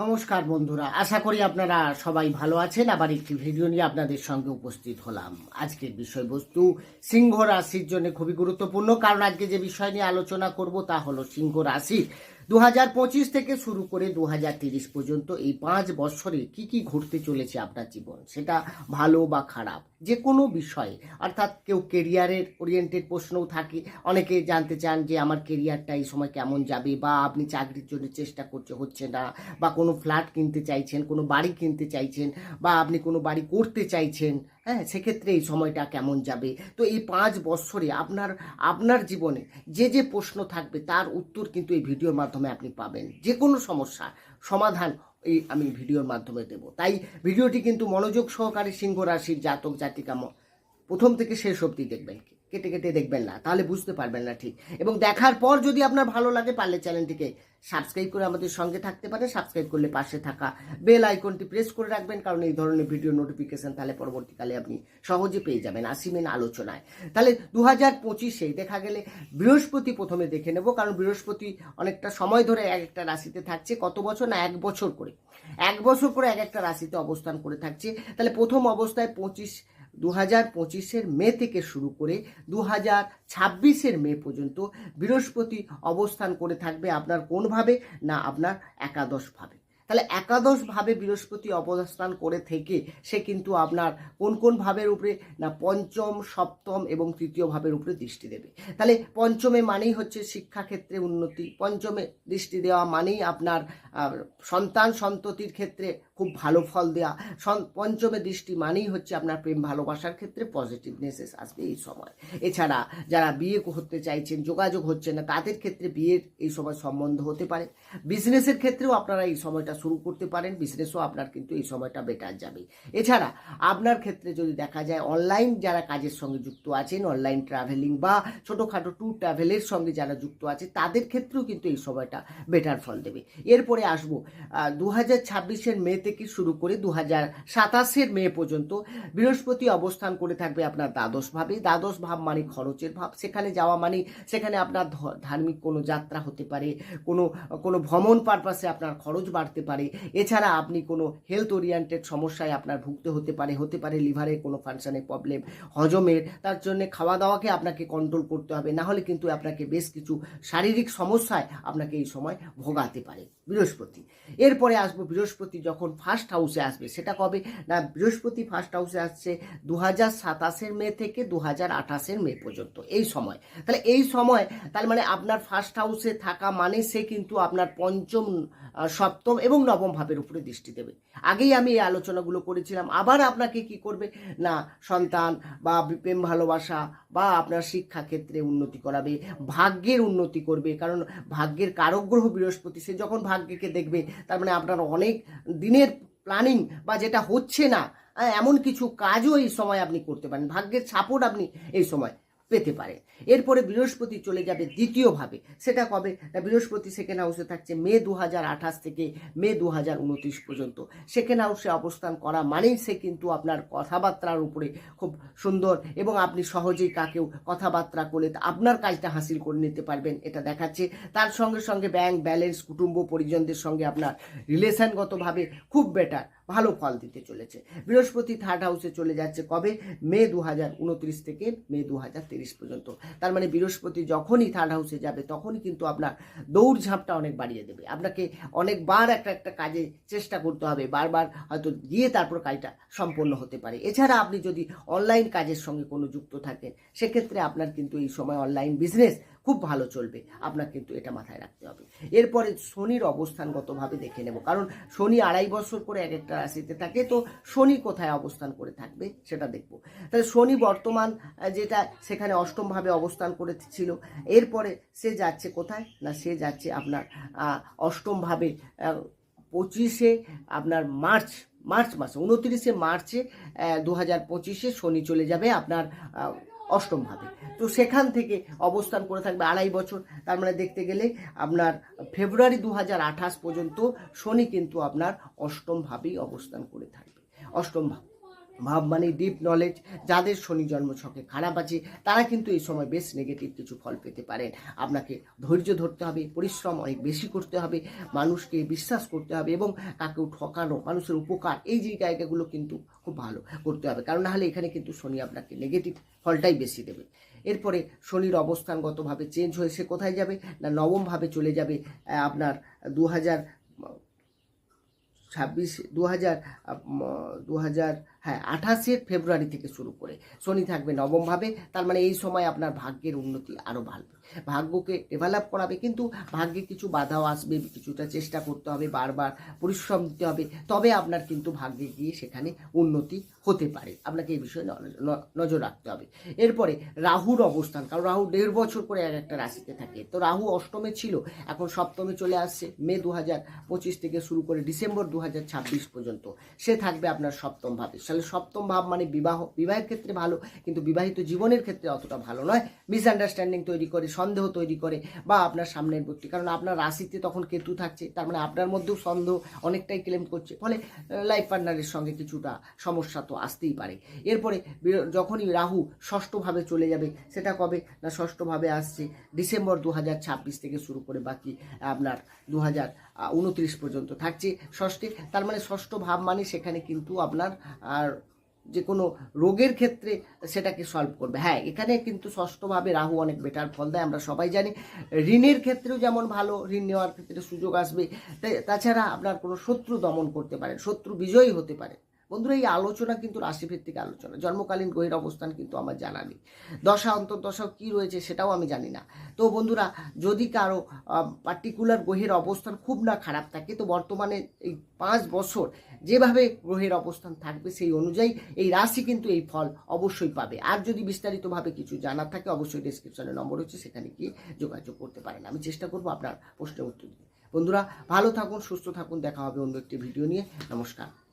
নমস্কার বন্ধুরা, আশা করি আপনারা সবাই ভালো আছেন। আবার একটি ভিডিও নিয়ে আপনাদের সঙ্গে উপস্থিত হলাম। আজকের বিষয়বস্তু, সিংহ রাশির জন্য খুবই গুরুত্বপূর্ণ। কারণ আজকে যে বিষয় নিয়ে আলোচনা করব তা হলো সিংহ রাশি দু হাজার পঁচিশ থেকে শুরু করে দু পর্যন্ত এই পাঁচ বছরে কি কি ঘটতে চলেছে আপনার জীবন? সেটা ভালো বা খারাপ, যে কোনো বিষয়ে। অর্থাৎ কেউ কেরিয়ারের ওরিয়েন্টেড প্রশ্নও থাকে। অনেকে জানতে চান যে আমার কেরিয়ারটা এই সময় কেমন যাবে বা আপনি চাকরির জন্য চেষ্টা করছে, হচ্ছে না, বা কোনো ফ্ল্যাট কিনতে চাইছেন, কোনো বাড়ি কিনতে চাইছেন, বা আপনি কোনো বাড়ি করতে চাইছেন। হ্যাঁ সেক্ষেত্রে এই সময়টা কেমন যাবে? তো এই পাঁচ বছরে আপনার আপনার জীবনে যে যে প্রশ্ন থাকবে তার উত্তর কিন্তু এই ভিডিওর মাধ্যমে আপনি পাবেন। যে কোনো সমস্যা, সমাধান এই আমি ভিডিওর মাধ্যমে দেব। তাই ভিডিওটি কিন্তু মনোযোগ সহকারে সিংহ রাশির জাতক জাতিকা প্রথম থেকে শেষ অবধি দেখবেন। কেটে কেটে দেখবেন না, তাহলে বুঝতে পারবেন না ঠিক। এবং দেখার পর যদি আপনার ভালো লাগে, পারলে চ্যানেলটিকে সাবস্ক্রাইব করে আমাদের সঙ্গে থাকতে পারে সাবস্ক্রাইব করলে পাশে থাকা বেল আইকনটি প্রেস করে রাখবেন, কারণ এই ধরনের ভিডিও নোটিফিকেশন তাহলে পরবর্তীকালে আপনি সহজে পেয়ে যাবেন আসিমেন আলোচনায়। তাহলে দু হাজার পঁচিশে দেখা গেলে বৃহস্পতি প্রথমে দেখে নেব, কারণ বৃহস্পতি অনেকটা সময় ধরে এক একটা রাশিতে থাকছে, কত বছর না এক বছর করে। এক বছর করে এক একটা রাশিতে অবস্থান করে থাকছে। তাহলে প্রথম অবস্থায় পঁচিশ দু হাজার পঁচিশের মে থেকে শুরু করে দু হাজার ছাব্বিশের মে পর্যন্ত বৃহস্পতি অবস্থান করে থাকবে আপনার কোনভাবে না আপনার একাদশভাবে। তাহলে একাদশভাবে বৃহস্পতি অবস্থান করে থেকে সে কিন্তু আপনার কোন কোন ভাবের উপরে না পঞ্চম, সপ্তম এবং তৃতীয় ভাবের উপরে দৃষ্টি দেবে। তাহলে পঞ্চমে মানেই হচ্ছে শিক্ষাক্ষেত্রে উন্নতি, পঞ্চমে দৃষ্টি দেওয়া মানেই আপনার সন্তান সন্ততির ক্ষেত্রে খুব ভালো ফল দেওয়া পঞ্চমে দৃষ্টি মানেই হচ্ছে আপনার প্রেম ভালোবাসার ক্ষেত্রে পজিটিভনেস আসবে এই সময়। এছাড়া যারা বিয়ে করতে চাইছেন, যোগাযোগ হচ্ছে না, তাদের ক্ষেত্রে বিয়ের এই সময় সম্বন্ধ হতে পারে। বিজনেসের ক্ষেত্রেও আপনারা এই সময়টা শুরু করতে পারেন বিজনেসও আপনার কিন্তু এই সময়টা বেটার যাবে। এছাড়া আপনার ক্ষেত্রে যদি দেখা যায় অনলাইন যারা কাজের সঙ্গে যুক্ত আছেন অনলাইন ট্রাভেলিং বা ছোটোখাটো ট্যুর ট্রাভেলের সঙ্গে যারা যুক্ত আছে, তাদের ক্ষেত্রেও কিন্তু এই সময়টা বেটার ফল দেবে। এরপরে আসব দু হাজার ছাব্বিশের মে থেকে শুরু করে দু হাজার সাতাশের মে পর্যন্ত বৃহস্পতি অবস্থান করে থাকবে আপনার দ্বাদশ ভাবে। দ্বাদশ ভাব মানে খরচের ভাব। সেখানে যাওয়া মানে সেখানে আপনার ধার্মিক কোনো যাত্রা হতে পারে, কোনো কোনো ভ্রমণ পারপাসে আপনার খরচ বাড়তে পারে। এছাড়া আপনি কোনো হেলথ ওরিয়েন্টেড সমস্যায় আপনার ভুগতে হতে পারে হতে পারে লিভারের কোনো ফাংশনের প্রবলেম হজমের, তার জন্য খাওয়া দাওয়াকে আপনাকে কন্ট্রোল করতে হবে। না হলে কিন্তু আপনাকে বেশ কিছু শারীরিক সমস্যায় আপনাকে এই সময় ভোগাতে পারে বৃহস্পতি। এরপরে আসব বৃহস্পতি যখন ফার্স্ট হাউসে আসবে। সেটা কবে? না, বৃহস্পতি ফার্স্ট হাউসে আসছে দু হাজার সাতাশের মে থেকে দু হাজার আঠাশের মে পর্যন্ত, এই সময়। তাহলে এই সময়, তার মানে আপনার ফার্স্ট হাউসে থাকা মানে সে কিন্তু আপনার পঞ্চম সপ্তম এবং নবম ভাবের উপরে দৃষ্টি দেবে। আগেই আমি এই আলোচনাগুলো করেছিলাম। আবার আপনাকে কি করবে? না, সন্তান বা প্রেম ভালোবাসা বা আপনার শিক্ষা ক্ষেত্রে উন্নতি করাবে, ভাগ্যের উন্নতি করবে। কারণ ভাগ্যের কারগ্রহ বৃহস্পতি, সে যখন ভাগ্যকে দেখবে, তার মানে আপনার অনেক দিনের প্ল্যানিং বা যেটা হচ্ছে না এমন কিছু কাজও এই সময় আপনি করতে পারেন। ভাগ্যের সাপোর্ট আপনি এই সময় পেতে পারে। এরপরে বৃহস্পতি চলে যাবে দ্বিতীয়ভাবে। সেটা কবে? বৃহস্পতি সেকেন্ড হাউসে থাকছে মে দু হাজার আঠাশ থেকে মে দু হাজার উনত্রিশ পর্যন্ত। সেকেন্ড হাউসে অবস্থান করা মানেই সে কিন্তু আপনার কথাবার্তার উপরে খুব সুন্দর এবং আপনি সহজেই কাকেও কথাবার্তা করলে তা আপনার কাজটা হাসিল করে নিতে পারবেন, এটা দেখাচ্ছে। তার সঙ্গে সঙ্গে ব্যাংক ব্যালেন্স কুটুম্ব পরিজনদের সঙ্গে আপনার রিলেশনগতভাবে খুব বেটার ভালো ফল দিতে চলেছে। বৃহস্পতি থার্ড হাউসে চলে যাচ্ছে কবে? মে দু থেকে মে দু হাজার তিরিশ পর্যন্ত। তার মানে বৃহস্পতি যখনই থার্ড হাউসে যাবে, তখনই কিন্তু আপনার দৌড়ঝাঁপটা অনেক বাড়িয়ে দেবে। আপনাকে অনেকবার একটা একটা কাজে চেষ্টা করতে হবে, বারবার হয়তো গিয়ে তারপর কাজটা সম্পন্ন হতে পারে। এছাড়া আপনি যদি অনলাইন কাজের সঙ্গে কোনো যুক্ত থাকেন, সেক্ষেত্রে আপনার কিন্তু এই সময় অনলাইন বিজনেস খুব ভালো চলবে। আপনার কিন্তু এটা মাথায় রাখতে হবে। এরপরে শনির অবস্থানগতভাবে দেখে নেব। কারণ শনি আড়াই বছর করে এক একটা রাশিতে থাকে, তো শনি কোথায় অবস্থান করে থাকবে সেটা দেখব। তাহলে শনি বর্তমান যেটা সেখানে অষ্টমভাবে অবস্থান করেছিল, এরপরে সে যাচ্ছে কোথায়? না, সে যাচ্ছে আপনার অষ্টমভাবে পঁচিশে আপনার মার্চ মার্চ মাসে, উনত্রিশে মার্চে দু হাজার পঁচিশে শনি চলে যাবে আপনার অষ্টমভাবে তো সেখান থেকে অবস্থান করে থাকবে আড়াই বছর। তার মানে দেখতে গেলে আপনার ফেব্রুয়ারি দু হাজার আঠাশ পর্যন্ত শনি কিন্তু আপনার অষ্টমভাবেই অবস্থান করে থাকবে। অষ্টম ভাব ভাব মানে ডিপ নলেজ যাদের শনি জন্ম ছকে খারাপ আছে, তারা কিন্তু এই সময় বেশ নেগেটিভ কিছু ফল পেতে পারেন। আপনাকে ধৈর্য ধরতে হবে, পরিশ্রম অনেক বেশি করতে হবে, মানুষকে বিশ্বাস করতে হবে এবং কাকেও ঠকানো, মানুষের উপকার, এই যে জায়গাগুলো কিন্তু খুব ভালো করতে হবে। কারণ নাহলে এখানে কিন্তু শনি আপনাকে নেগেটিভ ফলটাই বেশি দেবে। এরপরে শনির অবস্থানগতভাবে চেঞ্জ হয়ে সে কোথায় যাবে? না নবমভাবে চলে যাবে আপনার দু হাজার ছাব্বিশ দু হাজার দু হাজার হ্যাঁ আঠাশে ফেব্রুয়ারি থেকে শুরু করে। শনি থাকবে নবমভাবে, তার মানে এই সময় আপনার ভাগ্যের উন্নতি আরও বাড়বে। ভাগ্যকে ডেভেলপ করাবে, কিন্তু ভাগ্যে কিছু বাধাও আসবে, কিছুটা চেষ্টা করতে হবে, বারবার পরিশ্রম দিতে হবে, তবে আপনার কিন্তু ভাগ্যে গিয়ে সেখানে উন্নতি হতে পারে। আপনাকে এই বিষয়ে নজর রাখতে হবে। এরপরে রাহুর অবস্থান, কারণ রাহু দেড় বছর করে এক একটা রাশিতে থাকে। তো রাহু অষ্টমে ছিল, এখন সপ্তমে চলে আসছে, মে দু হাজার পঁচিশ থেকে শুরু করে ডিসেম্বর দু হাজার ছাব্বিশ পর্যন্ত। সে থাকবে আপনার সপ্তম ভাবে তাহলে সপ্তম ভাব মানে বিবাহ, বিবাহের ক্ষেত্রে ভালো, কিন্তু বিবাহিত জীবনের ক্ষেত্রে অতটা ভালো নয়। মিসআন্ডারস্ট্যান্ডিং তৈরি করে, সন্দেহ তৈরি করে বা আপনার সামনের ব্যক্তি, কারণ আপনার রাশিতে তখন কেতু থাকছে, তার মানে আপনার মধ্যেও সন্দেহ অনেকটাই ক্লেম করছে। ফলে লাইফ পার্টনারের সঙ্গে কিছুটা সমস্যা তো আসতেই পারে। এরপরে যখনই রাহু ষষ্ঠভাবে চলে যাবে, সেটা কবে? না ষষ্ঠভাবে আসছে ডিসেম্বর দু হাজার ছাব্বিশ থেকে শুরু করে বাকি আপনার দু উনত্রিশ পর্যন্ত থাকছে ষষ্ঠে। তার মানে ষষ্ঠ ভাব মানে সেখানে কিন্তু আপনার যে কোনো রোগের ক্ষেত্রে সেটাকে সলভ করবে। হ্যাঁ এখানে কিন্তু ষষ্ঠভাবে রাহু অনেক বেটার ফল দেয়, আমরা সবাই জানি। ঋণের ক্ষেত্রেও যেমন ভালো, ঋণ নেওয়ার ক্ষেত্রে সুযোগ আসবে। তাছাড়া আপনার কোনো শত্রু দমন করতে পারেন, শত্রু বিজয়ী হতে পারে বন্ধুরা, এই আলোচনা কিন্তু রাশিভিত্তিক আলোচনা। জন্মকালীন গ্রহের অবস্থান কিন্তু আমার জানা নেই। দশা অন্তর্দশা কী রয়েছে সেটাও আমি জানি না। তো বন্ধুরা, যদি কারও পার্টিকুলার গ্রহের অবস্থান খুব না খারাপ থাকে, তো বর্তমানে এই পাঁচ বছর যেভাবে গ্রহের অবস্থান থাকবে সেই অনুযায়ী এই রাশি কিন্তু এই ফল অবশ্যই পাবে। আর যদি বিস্তারিতভাবে কিছু জানার থাকে, অবশ্যই ডিসক্রিপশনে নম্বর হচ্ছে, সেখানে গিয়ে যোগাযোগ করতে পারেন। আমি চেষ্টা করব আপনার প্রশ্নের উত্তর দিতে। বন্ধুরা, ভালো থাকুন, সুস্থ থাকুন, দেখা হবে অন্য একটি ভিডিও নিয়ে। নমস্কার।